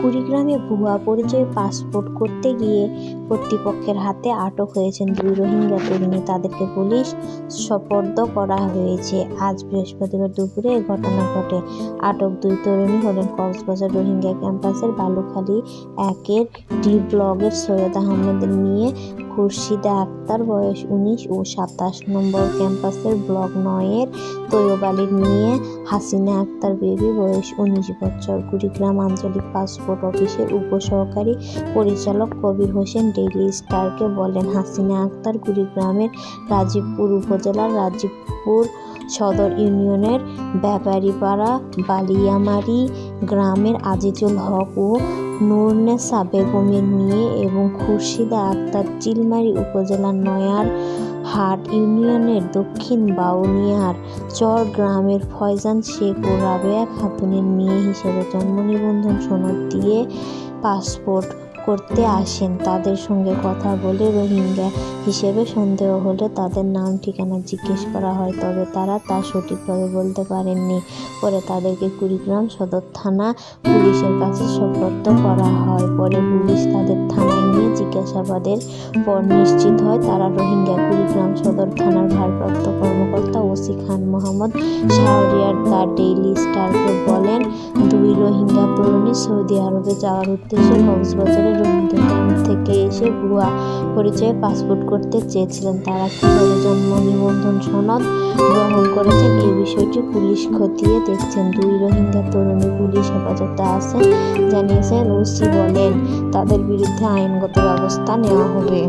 কুড়িগ্রামে ভুয়া পরিচয়ে পাসপোর্ট করতে গিয়ে কর্তৃপক্ষের হাতে আটক হয়েছেন দুই রোহিঙ্গা তরুণী। তাদেরকে পুলিশ সপর্দ করা হয়েছে। আজ বৃহস্পতিবার দুপুরে এ ঘটনা ঘটে। আটক দুই তরুণী হলেন কক্সবাজার রোহিঙ্গা ক্যাম্পাসের বালুখালী একের ডি ব্লগের সৈয়দ আহমেদের নিয়ে খুরশিদা আক্তার বয়স উনিশ ও সাতাশ নম্বর ক্যাম্পাসের ব্লক নয়ের তৈয়ব আলীর মেয়ে, হাসিনা আক্তার বেবি বয়স উনিশ বছর। কুড়িগ্রাম আঞ্চলিক পাসপোর্ট অফিসের উপসহকারী পরিচালক কবির হোসেন ডেইলি স্টারকে বলেন, হাসিনা আক্তার কুড়িগ্রামের রাজীবপুর উপজেলার রাজীবপুর সদর ইউনিয়নের ব্যাপারীপাড়া বালিয়ামারি গ্রামের আজিজুল হক ও নূরনেসা বেগমের মেয়ে এবং খুরশিদা আক্তার চিলমারি উপজেলার নয়ার হাট ইউনিয়নের দক্ষিণ বাউনিয়ার চর গ্রামের ফয়জান শেখ ও রাবেয়া খাতুনের মেয়ে হিসেবে জন্ম নিবন্ধন সনদ দিয়ে পাসপোর্ট করতে আসেন। তাদের সঙ্গে কথা বলে রোহিঙ্গা হিসেবে সন্দেহ হলে তাদের নাম ঠিকানা জিজ্ঞেস করা হয়, তবে তারা তা সঠিকভাবে বলতে পারেননি। পরে তাদেরকে কুড়িগ্রাম সদর থানা পুলিশের কাছে সোপর্দ করা হয়। পরে পুলিশ তাদের থানায় নিয়ে জিজ্ঞাসাবাদের পর নিশ্চিত হয় তারা রোহিঙ্গা কুড়িগ্রাম সদর থানার ভারপ্রাপ্ত কর্মকর্তা OC Khan Mohammad Shahriar The Daily স্টারকে বলেন তরুণী সৌদি আরবে যাওয়ার উদ্দেশ্যে কক্সবাজারের ক্যাম্প থেকে এসে ভুয়া পরিচয়ে পাসপোর্ট করতে চেয়েছিলেন তারা। কীভাবে জন্ম নিবন্ধন সনদ গ্রহণ করেছেন। এই বিষয়টি পুলিশ খতিয়ে দেখছেন। দুই রোহিঙ্গা তরুণী পুলিশ হেফাজতে আছেন জানিয়েছেন ওসি বলেন, তাদের বিরুদ্ধে আইনগত ব্যবস্থা নেওয়া হবে।